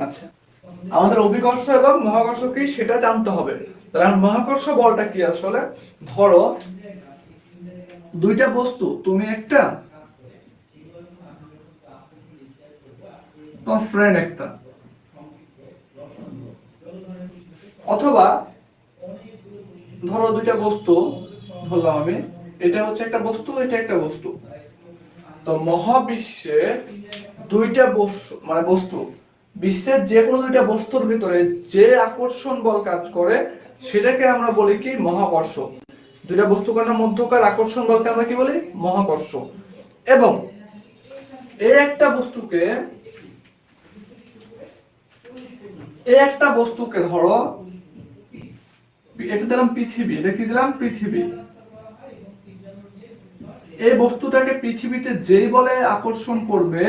আচ্ছা। আমাদের অভিকর্ষ এবং মহাকর্ষ কি? সেটা জানতে হবে। তাহলে মহাকর্ষ বলটা কি আসলে? ধরো, দুইটা বস্তু, তুমি একটা, তোমার ফ্রেন্ড একটা। অথবা, ধরো দুইটা বস্তু, ধরলাম আমি, এটা হচ্ছে একটা বস্তু, এটা একটা বস্তু। তো মহাবিশ্বে দুইটা বস্তু মানে বস্তু বিশ্বের যে কোনো দুইটা বস্তুর ভিতরে যে আকর্ষণ বল কাজ করে, সেটাকে আমরা বলি কি মহাকর্ষ। দুইটা বস্তু কণার মধ্যকার আকর্ষণ বলকে আমরা কি বলি? মহাকর্ষ। এবং এই একটা বস্তুকে, এই একটা বস্তুকে ধরো, এটা দিলাম পৃথিবী, এটা কি দিলাম? পৃথিবী। এই বস্তুটাকে পৃথিবীতে যেই বলে আকর্ষণ করবে,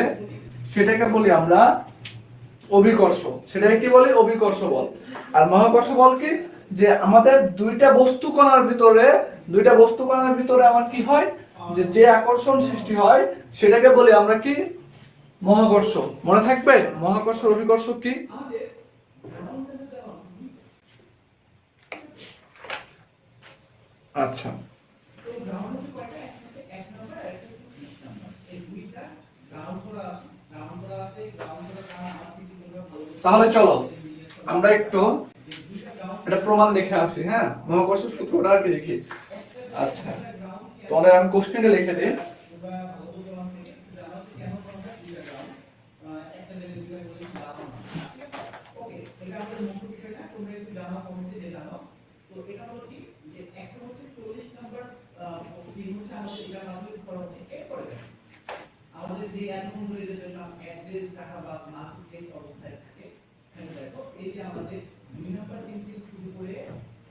সেটাকে বলি আমরা অভিকর্ষ। সেটাকে কি বলি? অভিকর্ষ বল। আর মহাকর্ষ বল কি? যে আমাদের দুইটা বস্তু কণার ভিতরে, দুইটা বস্তু কণার ভিতরে আমার কি হয়? যে যে আকর্ষণ সৃষ্টি হয়, সেটাকে বলি আমরা কি? মহাকর্ষ। মনে থাকবে? মহাকর্ষ অভিকর্ষ কি? আচ্ছা। তাহলে চলো, আমরা একটু এটা প্রমাণ দেখে আসি হ্যাঁ? মহাকর্ষ সূত্রটা আর কি দেখি। আচ্ছা তোমাদের আমি কোশ্চেনটা লিখে দিই। আমাদের যে এখন ধরে যে অ্যাড্রেস টাকা বা মার্কেট অবস্থায় থাকে এখানে দেখো এই যে আমাদের দুই নম্বর থেকে শুরু করে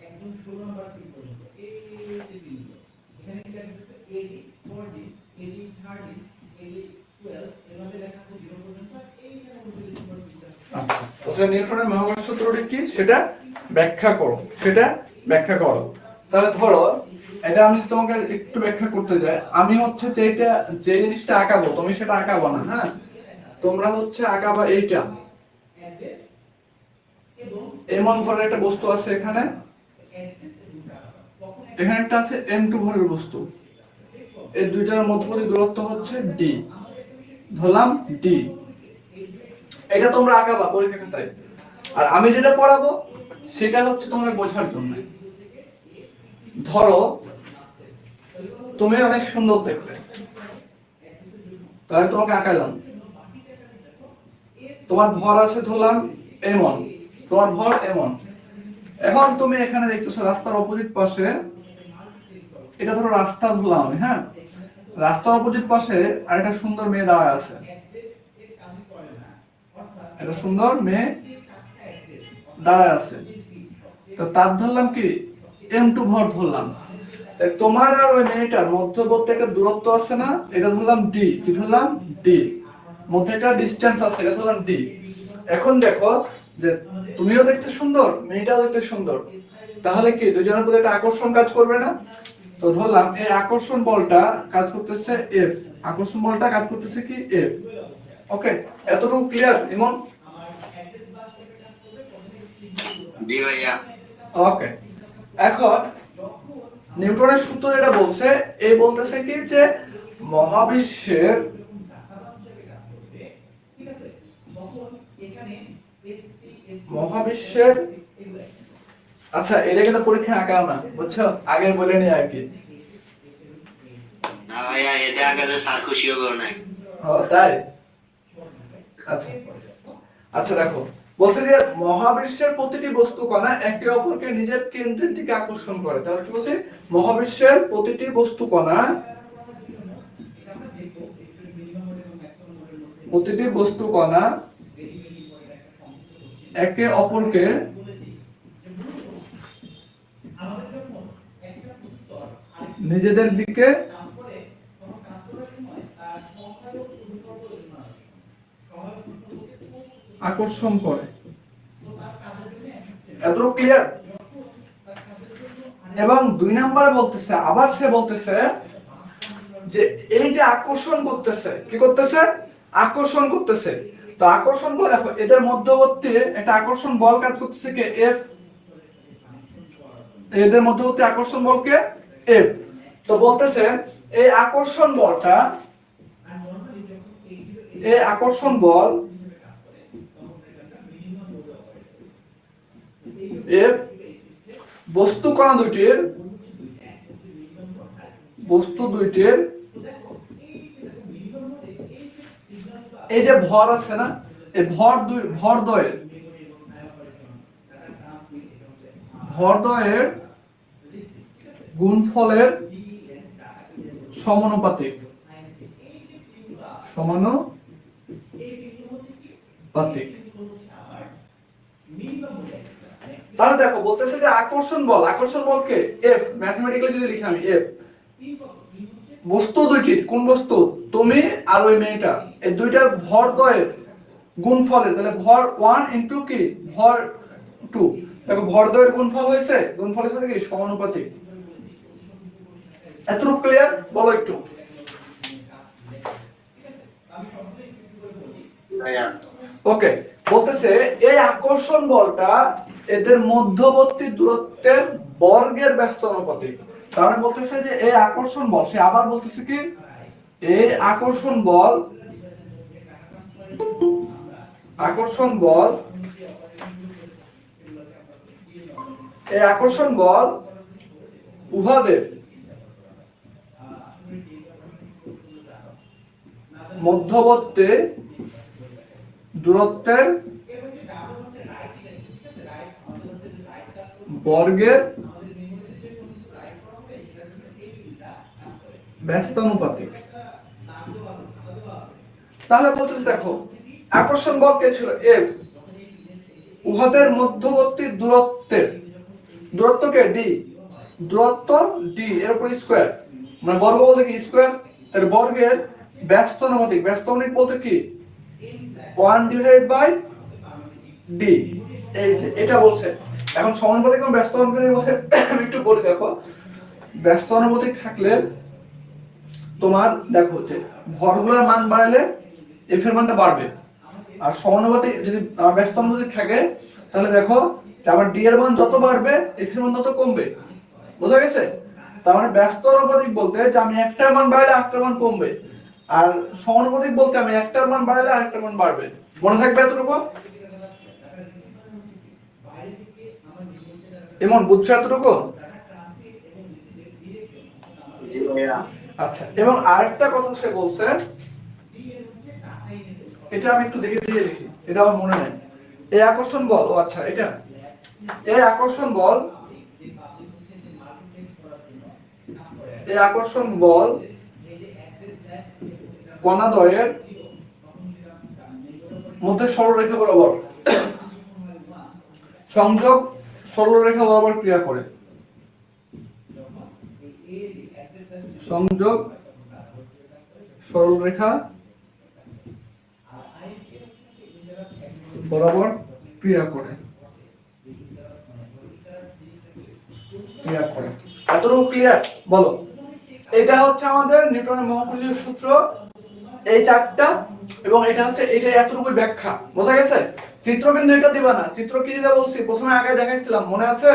একদম ষোলো নম্বর তিন পর্যন্ত। এই যে দিনগুলো এখানে কি আছে AD four D AD third D AD twelve এভাবে লেখা আছে জিরো পর্যন্ত এইখানে আচ্ছা তাহলে নিউটনের মহাকর্ষ সূত্রটি কি? সেটা ব্যাখ্যা করো। সেটা ব্যাখ্যা করো। তাহলে ধরো এটা আমি তোমাকে একটু ব্যাখ্যা করতে যাই আমি হচ্ছে যেটা যে জিনিসটা আঁকাবো তুমি সেটা আঁকাবো না হ্যাঁ? তোমরা হচ্ছে আঁকাবা এইটা। এমন ভরের একটা বস্তু আছে এখানে। এখানে একটা আছে এম টু ভরের বস্তু। এই দুইজনের মধ্যবর্তী দূরত্ব হচ্ছে ডি ধরলাম ডি এটা তোমরা আঁকাবা পরীক্ষা খাতায় আর আমি যেটা পড়াবো, সেটা হচ্ছে তোমাকে বোঝার জন্য। ধরো, তুমি অনেক সুন্দর দেখতে। তাহলে তোমাকে আঁকালাম। তোমার ভর আছে ধরলাম এমন তোমার ভর এমন। এখন তুমি এখানে দেখতেছো রাস্তার অপোজিট পাশে, এটা ধরো রাস্তা ধরলাম হ্যাঁ? রাস্তার অপোজিট পাশে আরেকটা সুন্দর মেয়ে দাঁড়ায় আছে। একটা সুন্দর মেয়ে দাঁড়ায় আছে। তো তার ধরলাম কি, এম টু ভর ধরলাম। তোমার আর ওই মেয়েটার মধ্যবর্তী একটা দূরত্ব আছে না? এটা ধরলাম ডি কি ধরলাম? ডি মধ্যে একটা ডিস্টেন্স আছে, এটা ধরলাম ডি এখন দেখো যে তুমিও দেখতে সুন্দর মেয়েটাও দেখতে সুন্দর। তাহলে কি দুজনের প্রতি একটা আকর্ষণ কাজ করবে না? তো ধরলাম এই আকর্ষণ বলটা কাজ করতেছে এফ আকর্ষণ বলটা কাজ করতেছে কি এফ ওকে এতটুকু ক্লিয়ার ইমন? জি ভাইয়া। ওকে এখন নিউটনের সূত্র যেটা বলছে এই বলতেছে কি যে মহাবিশ্বের মহাবিশ্বের আচ্ছা এটা কিন্তু পরীক্ষা আঁকাও না বুঝছ? আগে বলে নি আর কি। না ভাইয়া এটা আগে স্যার খুশি হবে অনেক ও তাই? আচ্ছা। আচ্ছা দেখো। বলছে যে মহাবিশ্বের প্রতিটি বস্তু কণা একে অপরকে নিজের কেন্দ্রের দিকে আকর্ষণ করে। তাহলে কি বলছে? মহাবিশ্বের প্রতিটি বস্তু কণা প্রতিটি বস্তু কণা একে অপরকে নিজেদের দিকে আকর্ষণ করে। এত ক্লিয়ার এবং দুই নম্বরে বলতেছে, আবার সে বলতেছে যে, এই যে আকর্ষণ করতেছে, কি করতেছে? আকর্ষণ করতেছে। তো আকর্ষণ বল দেখো এদের মধ্যবর্তী একটা আকর্ষণ বল কাজ করতেছে কে? এফ এদের মধ্যবর্তী আকর্ষণ বলকে এফ তো বলতেছে, এই আকর্ষণ বলটা, এই আকর্ষণ বল এফ বস্তু কণা দুইটির, বস্তু দুইটির এই যে ভর আছে না? এই ভর দুই ভর দয়ের। ভর দয়ের গুণফলের সমানুপাতিক। সমানুপাতিক। তাহলে দেখো, বলতেছে যে আকর্ষণ বল। আকর্ষণ বলকে এফ ম্যাথমেটিক্যালি যদি লিখি আমি এফ বস্তু দুইটি, কোন বস্তু? তুমি আর ওই মেয়েটা। এই দুইটার ভর দয়ের গুণফলের। তাহলে ভর ওয়ান ইন্টু কি? ভর টু দেখো, ভর দয়ের গুণফল হয়েছে গুণফলের সাথে কি সমানুপাতিক। এতটুকু ক্লিয়ার বলো একটু। ওকে বলতেছে, এই আকর্ষণ বলটা এদের মধ্যবর্তী দূরত্বের বর্গের ব্যস্ত অনুপাতিক মানে বলতেছে যে এই আকর্ষণ বল, সে আবার বলতেছে কি? এই আকর্ষণ বল আকর্ষণ বল এই আকর্ষণ বল উহাদের মধ্যবর্তী দূরত্বের বর্গের ব্যস্তানুপাতিক। তাহলে বলতেছে, দেখো, আকর্ষণ বল কে ছিল? এফ উহাদের মধ্যবর্তী দূরত্বের। দূরত্ব কে? ডি দূরত্ব ডি এর উপর স্কোয়ার মানে বর্গ বলতে কি স্কোয়ার এর বর্গের ব্যস্তানুপাতিক। ব্যস্তানুপাতিক বলতে কি? ওয়ান ডিভাইড বাই ডি এই যে, এটা বলছে। এখন সমানুপাতিক এবং ব্যস্ত অনুপাতিক আমি একটু বলি, দেখো। ব্যস্ত অনুপাতিক থাকলে তোমার দেখো যে ভরগুলোর মান বাড়ালে এফ এর মানটা বাড়বে। আর সমানুপাতিক যদি আহ, ব্যস্ত অনুপাতিক থাকে তাহলে দেখো আমার ডি এর মান যত বাড়বে এফ এর মান তত কমবে। বোঝা গেছে? তার মানে ব্যস্ত অনুপাতিক বলতে যে আমি একটার মান বাড়ালে আরেকটার মান কমবে আর সমানুপাতিক বলতে আমি একটার মান বাড়ালে আরেকটার মান বাড়বে। মনে থাকবে এতটুকু? এমন বুঝছ এতটুকু? জি ভাইয়া। আচ্ছা এবং আরেকটা কথা সে বলছে, এটা আমি একটু দেখে দিয়ে দেখি, এটা আমার মনে নেই। এই আকর্ষণ বল, ও আচ্ছা এটা। এই আকর্ষণ বল, এই আকর্ষণ বল কণাদ্বয়ের মধ্যে সরলরেখা বরাবর। সংযোগ সরলরেখা বরাবর ক্রিয়া করে। সংযোগ, সরলরেখা, বরাবর ক্রিয়া করে। ক্রিয়া করে। এতটুকু ক্লিয়ার বলো। এটা হচ্ছে আমাদের নিউটনের মহাপুরুষের সূত্র, এই চারটা, এবং এটা হচ্ছে, এটা এতটুকু ব্যাখ্যা। বোঝা গেছে? চিত্র কিন্তু এটা দিবা না। চিত্র কি দিতে বলছি? প্রথমে আগে দেখাইছিলাম। মনে আছে?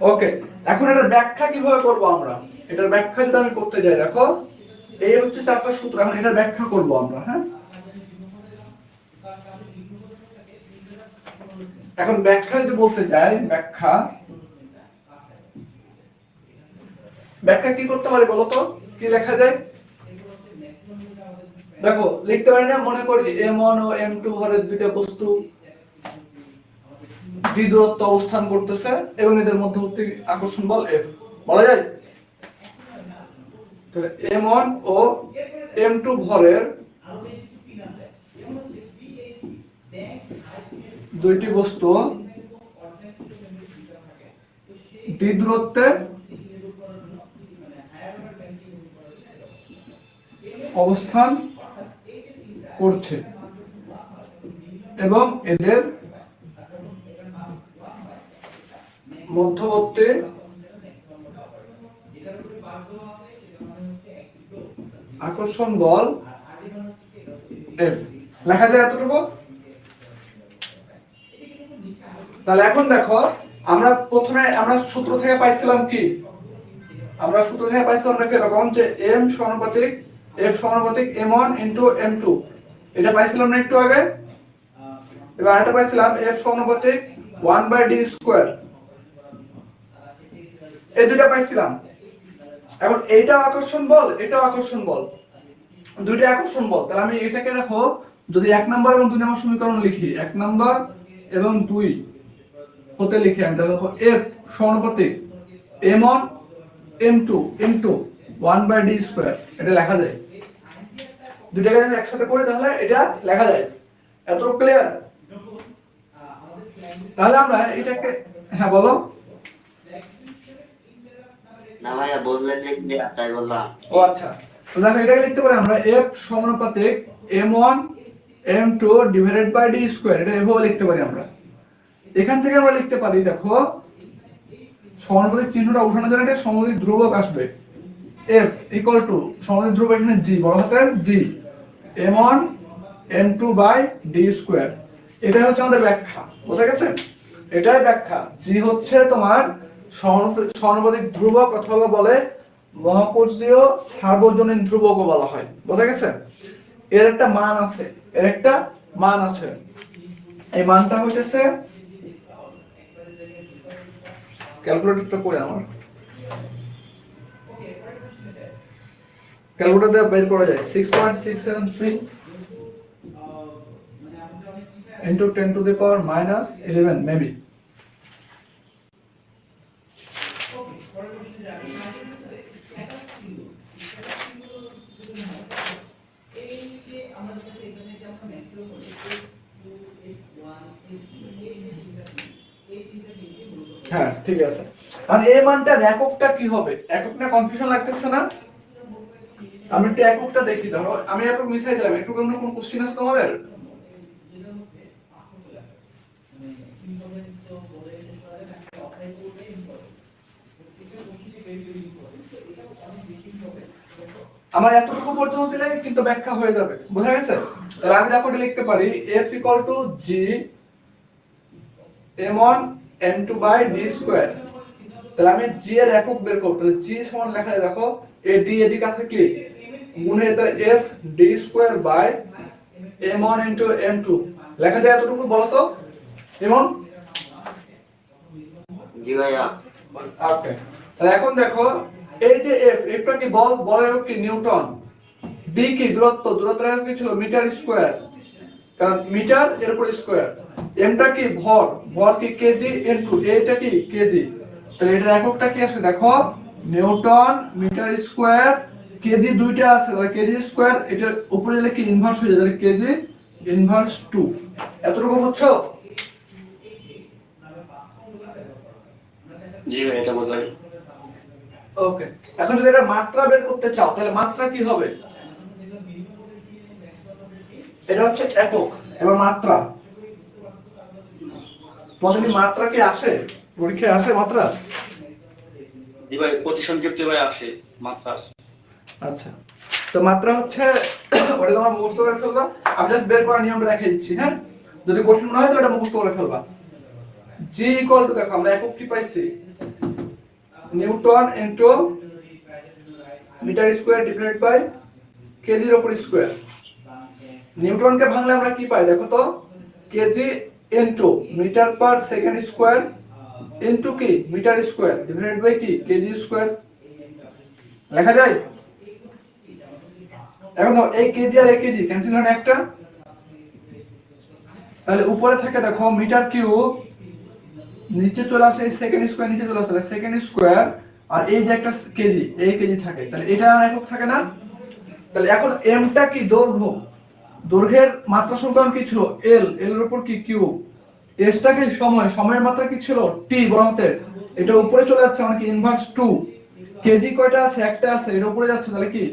ওকে এখন এটার ব্যাখ্যা কীভাবে করব আমরা? এটার ব্যাখ্যা যদি আমি করতে যাই, দেখো এই হচ্ছে চারটা সূত্র, এখন এটার ব্যাখ্যা করব আমরা হ্যাঁ? এখন ব্যাখ্যা যদি বলতে যাই, ব্যাখ্যা। ব্যাখ্যা কি করতে পারি বলো তো? কি লেখা যায়? দেখো, লিখতে পারি না, মনে করি এম ওয়ান ও এম টু ঘরের দুইটা বস্তু ডি দূরত্ব অবস্থান করতেছে এবং এদের মধ্যবর্তী আকর্ষণ বল এফ। বলা যায়? এম ওয়ান ও এম টু ভরের দুইটি বস্তু ডি অবস্থান করছে এবং এদের মধ্যবর্তী আকর্ষণ বল এফ লেখা যায় এতটুকু? তাহলে এখন দেখো, আমরা প্রথমে, আমরা সূত্র থেকে পাইছিলাম কি? আমরা সূত্র থেকে পাইছিলাম নাকি এরকম যে এম সমানুপাতিক এফ সমানুপাতিক M one into M two এটা পাইছিলাম না একটু আগে? এবার আরেকটা পাইছিলাম এফ সমানুপাতিক ওয়ান বাই ডি স্কোয়ার এই দুটা পাইছিলাম। এখন এইটাও আকর্ষণ বল, এটাও আকর্ষণ বল। দুইটা আকর্ষণ বল। তাহলে আমি এটাকে দেখো, যদি এক নাম্বার এবং দুই নম্বর সমীকরণ লিখি, এক নাম্বার এবং দুই হতে লিখি আমি, তাহলে দেখো এফ সমানুপাতিক M one, M two M two, one by D square, এটা লেখা যায়। দুটাকে যদি একসাথে করি, তাহলে এটা লেখা যায়। এত ক্লিয়ার তাহলে আমরা এটাকে হ্যাঁ বলো। আচ্ছা। এটাকে লিখতে পারি আমরা f সমানুপাতিক m1 m2 divided by d square এটা এভাবে লিখতে পারি আমরা। এখান থেকে আমরা লিখতে পারি, দেখো, সমানুপাতিক চিহ্নটা উঠানোর জন্য একটা সমানুপাতিক ধ্রুবক আসবে। f ইকুয়াল টু সমানুপাতিক ধ্রুবক এখানে g, বড় হাতের g m1 m2 by d square এটাই হচ্ছে আমাদের ব্যাখ্যা, বোঝা গেছে? এটাই ব্যাখ্যা। g হচ্ছে তোমার সমানুপাতিক ধ্রুবক অথবা বলে মহাকর্ষীয় সার্বজনীন ধ্রুবকও বলা হয়। বোঝা গেছে? এর একটা মান আছে, এর একটা মান আছে। এই মানটা হইতেছে ক্যালকুলেটরটা করে আমার? ক্যালকুলেটর দিয়ে বের করা যায়। Six point six seven three into ten to the power minus eleven maybe এই যে আমরা যেটা এখানে যে আমরা ম্যাক্সিমাম করি এই ওয়ান এই এই তিনটা এই তিনটা দিকে মূলত হ্যাঁ ঠিক আছে। আর এই মানটার এককটা কি হবে? এককটা কনফিউশন লাগতেছে না? আমি একটু এককটা দেখি, ধরো। আমি একটু মিশাই দিলাম একটু কোনো কোন কোশ্চেন আছে তোমাদের? আমার এতটুকু পর্যন্ত দিলে কিন্তু ব্যাখ্যা হয়ে যাবে। বোঝা গেছে? তাহলে আমি দেখো লিখতে পারি, f equal to g m1 m2 by d square তাহলে আমি g এর একক বের করব। তাহলে g সমান লেখা দেখো a d এদিকে আছে কি? গুণে তাহলে f d square by m1 into m2 লেখা যায় এতটুকু বলো তো? এমন জি ভাইয়া। ওকে তাহলে এখন দেখো এই যে এফ এফটা কি বল? একক কি? নিউটন। ডি কি? দূরত্ব। দূরত্বের একক কি ছিল? Metre square. কারণ মিটার এর উপর স্কয়ার। এমটা কি ভর? ভর কি কেজি ইনটু এটা কি কেজি তাহলে এটার এককটা কি আসে দেখো নিউটন মিটার স্কয়ার কেজি দুইটা আছে। তাহলে কেজি স্কয়ার এটা উপরে কি ইনভার্স হয়ে যায়? তাহলে কেজি ইনভার্স টু এতটুকু বুঝছ? জি ভাই এটা বললাম ওকে এখন যদি এটা মাত্রা বের করতে চাও তাহলে মাত্রা কি হবে? এটা হচ্ছে একক এবার মাত্রা। তোমাদের মাত্রা কি আসে? পরীক্ষায় আসে মাত্রা? জি ভাই প্রতি সংক্ষিপ্তে ভাই আসে মাত্রা আসে। আচ্ছা। তো মাত্রা হচ্ছে ওটা তোমরা মুখস্থ করে ফেলবা। আমি জাস্ট বের করার নিয়মটা দেখিয়ে দিচ্ছি হ্যাঁ? যদি কঠিন মনে হয় তো এটা মুখস্থ করে ফেলবা। জি ইকুয়াল টু দেখো আমরা একক কি পাইছি? Newton into metre square divided by কেজির উপর স্কয়ার নিউটনকে ভাঙলে আমরা কি পাই? দেখো তো KG into metre per second square into কি? মিটার স্কয়ার ডিভাইডেড বাই কি? কেজি স্কয়ার লেখা যায়? এখন এই কেজি আর এই কেজি ক্যান্সেল হয় একটা? তাহলে উপরে থাকে দেখো মিটার কিউব নিচে চলে আসে সেকেন্ড স্কয়ার নিচে চলে আসে। সেকেন্ড স্কয়ার আর এই যে একটা কেজি এই কেজি থাকে। তাহলে এটা একক থাকে না? তাহলে এখন এমটা কি? দৈর্ঘ্য। দৈর্ঘ্যের মাত্রা সমীকরণ কি ছিল? এল এল এর উপর কি কিউ এসটা কি সময়? সময়ের মাত্রা কি ছিল? টি বড় হাতের এটা উপরে চলে যাচ্ছে মানে কি ইনভার্স টু কেজি কয়টা আছে? একটা আছে এর উপরে যাচ্ছে, তাহলে কি?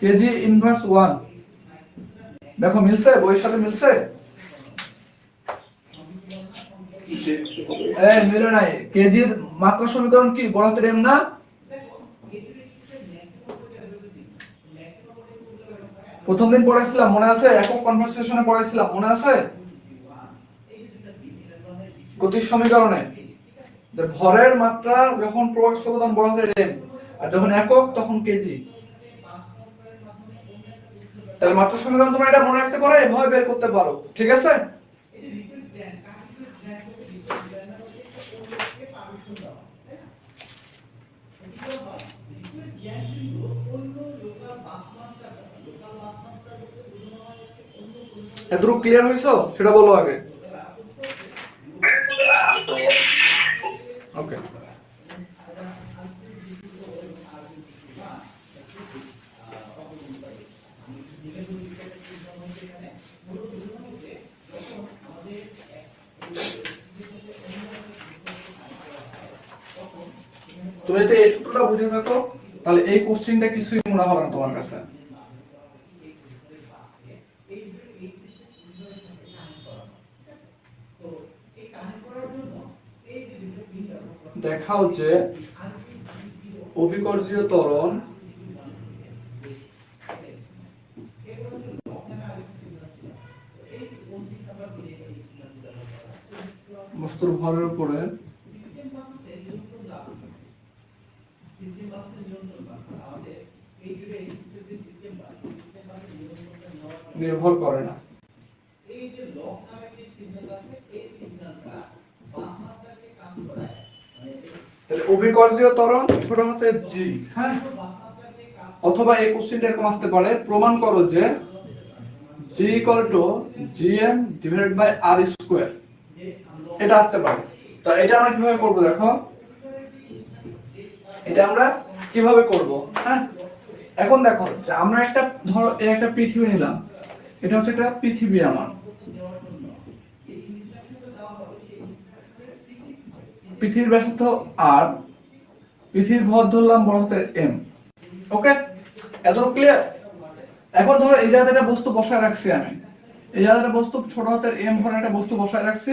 কেজি ইনভার্স ওয়ান দেখো, মিলছে? বইয়ের সাথে মিলছে? এই, মিলে নাই। কেজির মাত্রা সমীকরণ কি? বড় হাতের এম না প্রথম দিন পড়াইছিলাম, মনে আছে? একক কনভারসেশনে পড়াইছিলাম, মনে আছে? গতির সমীকরণে। যে ভরের মাত্রা যখন প্রভাব অবদান বড় হবে রেম, আর যখন একক, তখন কেজি তাহলে মাত্রা সমীকরণ তোমরা এটা মনে রাখতে পারো, এভাবে বের করতে পারো। ঠিক আছে? এতটুকু ক্লিয়ার হয়েছো? সেটা বলো আগে। ওকে তুমি যদি এই সূত্রটা বুঝে থাকো, তাহলে এই কোশ্চেনটা কিছুই মনে হবে না তোমার কাছে। দেখাও যে অভিকর্ষীয় ত্বরণ। বস্তুর ভরের উপরে। নির্ভর করে না। তাহলে অভিকর্ষীয় ত্বরণ ছোট হাতে জি হ্যাঁ? অথবা এই কোশ্চেনটা এরকম আসতে পারে। প্রমাণ করো যে G equal to GM divided by R square এটা আসতে পারে। তো এটা আমরা কীভাবে করব দেখো? এটা আমরা কীভাবে করব হ্যাঁ? এখন দেখো আমরা একটা ধরো একটা পৃথিবী নিলাম। এটা হচ্ছে একটা পৃথিবী আমার। পৃথিবীর ব্যাসার্ধ আর পৃথিবীর ভর ধরলাম বড় হাতের এম ওকে এত ক্লিয়ার এখন ধরো এই জায়গাতে একটা বস্তু বসায় রাখছি আমি। এই জায়গাতে একটা বস্তু, ছোট হাতের এম ভরের একটা বস্তু বসায় রাখছি।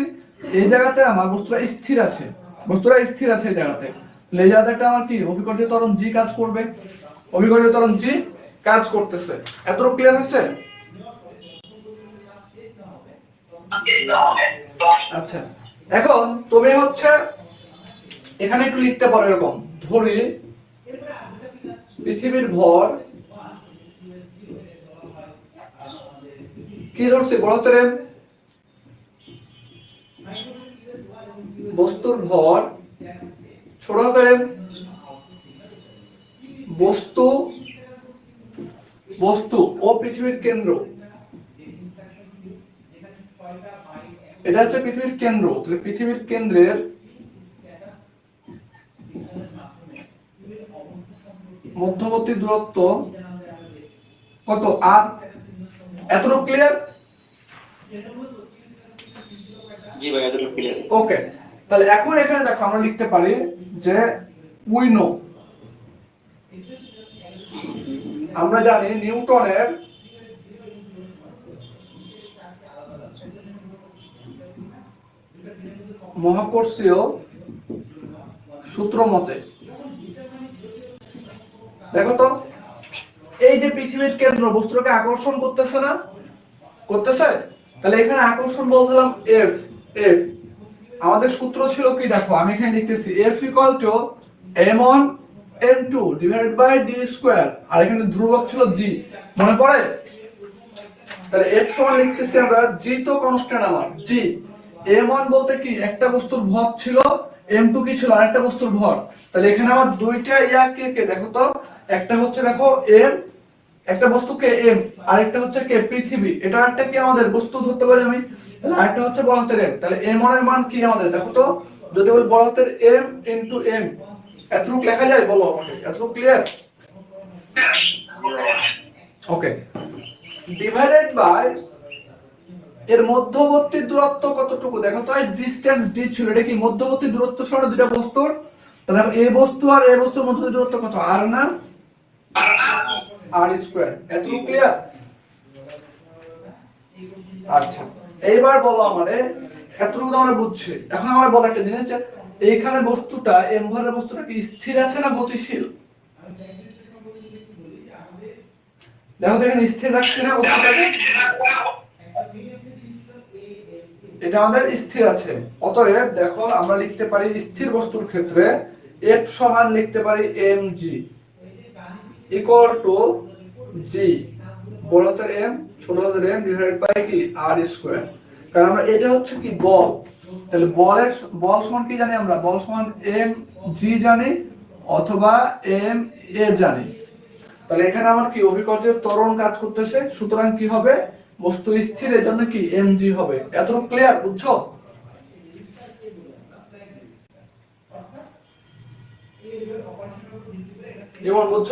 এই জায়গাতে আমার বস্তুটা স্থির আছে। বস্তুটা স্থির আছে এই জায়গাতে। এই জায়গাতে একটা আমার কি? অভিকর্ষীয় ত্বরণ জি কাজ করবে। অভিকর্ষীয় ত্বরণ জি কাজ করতেছে। এত ক্লিয়ার হচ্ছে আচ্ছা। এখন তুমি হচ্ছে এখানে একটু লিখতে পারো এরকম। ধরি, পৃথিবীর ভর, কি ধরছি বড় বস্তুর ভর ছোট বস্তু বস্তু ও পৃথিবীর কেন্দ্র। এটা হচ্ছে পৃথিবীর কেন্দ্র। তাহলে পৃথিবীর কেন্দ্রের মধ্যবর্তী দূরত্ব কত? আর এতটুকু ক্লিয়ার জি ভাই এতটুকু ক্লিয়ার ওকে তাহলে এখন এখানে দেখো আমরা লিখতে পারি যে উই নো আমরা জানি নিউটনের মহাকর্ষীয় সূত্র মতে দেখো তো, এই যে পৃথিবীর কেন্দ্র, বস্তুটাকে আকর্ষণ করতেছে না? করতেছে? তাহলে এখানে আকর্ষণ বলছিলাম এফ এফ আমাদের সূত্র ছিল কি? দেখো, আমি এখানে লিখতেছি F equal to M one M two divided by D square আর এখানে ধ্রুবক ছিল জি মনে পড়ে? তাহলে এফ সমান লিখতেছি আমরা জি তো কনস্ট্যান্ট আমার জি এম ওয়ান বলতে কি? একটা বস্তুর ভর ছিল এম টু কি ছিল? আরেকটা বস্তুর ভর। তাহলে এখানে আমার দুইটা ইয়া কে কে? দেখো তো একটা হচ্ছে দেখো এম একটা বস্তু কে এম আরেকটা হচ্ছে কে পৃথিবী। এটা একটা কি আমাদের? বস্তু ধরতে পারি আমি? আরেকটা হচ্ছে বড় হাতের এম তাহলে এম এর মান কি আমাদের? দেখো তো, যদি বলি বড় এম ইনটু এম এতটুকু লেখা যায়? বলো আমাকে, এতটুকু ক্লিয়ার ওকে ডিভাইডেড বাই এর মধ্যবর্তী দূরত্ব কতটুকু? দেখো তো, এই ডিসটেন্স ডি ছিল, এটা কি মধ্যবর্তী দূরত্ব ছিল দুটা বস্তুর? তাহলে এই বস্তু আর এই বস্তুর মধ্যবর্তী দূরত্ব কত? আর না? আর স্কোয়ার। এতটুকু ক্লিয়ার আচ্ছা এইবার বলো আমারে, এতটুকু আমরা বুঝছি। এখন বলা একটা জিনিস এইখানে বস্তুটা বস্তুটা কি স্থির আছে না গতিশীল? দেখো এখানে স্থির না বস্তুটাকে এটা আমাদের স্থির আছে। অতএব দেখো, আমরা লিখতে পারি স্থির বস্তুর ক্ষেত্রে এফ সমান লিখতে পারি M G equal to G বড় হাতের এম ছোট হাতের এম ডিভাইডেড বাই কি? আর স্কোয়ার কারণ আমরা এটা হচ্ছে কি বল? তাহলে বলের বল সমান কি জানি আমরা? বল সমান এম জি জানি, অথবা এম এ জানি। তাহলে এখানে আমার কি? অভিকর্ষের ত্বরণ কাজ করতেছে। সুতরাং কি হবে? বস্তু স্থির এর জন্য কি এম জি হবে। এত ক্লিয়ার বুঝছ? যেমন বুঝছ?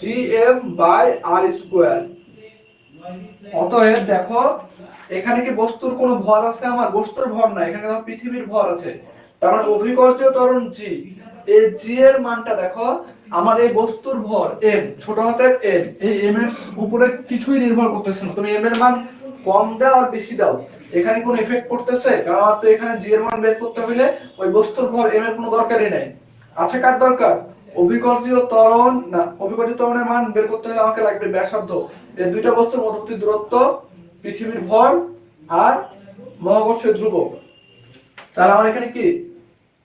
G M by R square অতএব দেখো, এখানে কি বস্তুর কোনো ভর আছে আমার? বস্তুর ভর না এখানে দেখো পৃথিবীর ভর আছে। তার মানে অভিকর্ষীয় ত্বরণ জি এই জি এর মানটা দেখো, আমার এই বস্তুর ভর এম ছোট হাতের এম এই এম এর উপরে কিছুই নির্ভর করতেছে না। তুমি এম এর মান কম দাও আর বেশি দাও। এখানে কোনো এফেক্ট করতেছে? কারণ আমার তো এখানে জি এর মান বের করতে হলে ওই বস্তুর ভর এম এর কোনো দরকারই নাই। আছে কার দরকার? অভিকর্ষীয় ত্বরণ, না অভিকর্ষীয় ত্বরণের মান বের করতে হলে আমাকে লাগবে ব্যাসার্ধ। এই দুইটা বস্তুর মধ্যবর্তী দূরত্ব, পৃথিবীর ভর আর মহাকর্ষীয় ধ্রুবক তাহলে আমার এখানে কি?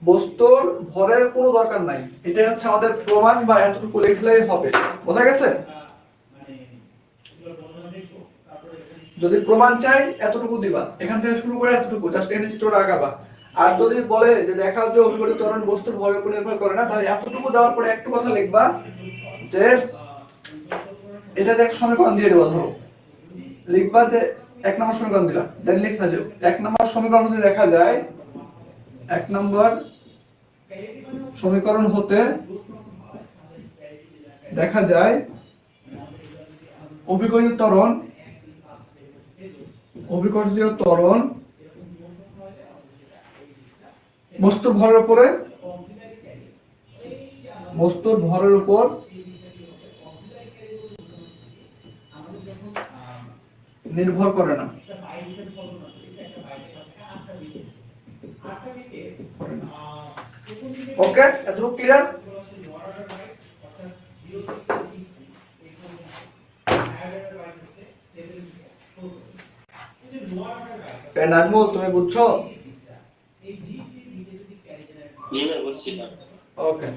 বস্তুর ভরের কোনো দরকার নাই। এটাই হচ্ছে আমাদের প্রমাণ বা এতটুকু লিখলেই হবে। বোঝা গেছে? যদি প্রমাণ চাই, এতটুকু দিবা। এখান থেকে শুরু করে এতটুকু। জাস্ট এখানে চিত্রটা আঁকাবা। আর যদি বলে যে দেখা যে অভিপরিত ত্বরণ বস্তুর ভরের উপর নির্ভর করে না, তাহলে এতটুকু দেওয়ার পরে একটু কথা লিখবা যে এটা দেখ সমীকরণ দিয়ে দেবো, ধরো। লিখবা যে এক নম্বর সমীকরণ দিলা দেন লিখবা যে। এক নম্বর সমীকরণ যদি দেখা যায়, এক নম্বর সমীকরণ হতে দেখা যায় অভিকর্ষীয় ত্বরণ অভিকর্ষীয় ত্বরণ বস্তুর ভরের উপরে? বস্তুর ভরের উপর? নির্ভর করে না। ওকে এতটুকু ক্লিয়ার নাজমুল, তুমি বুঝছ? জি ভাই বলছি না ওকে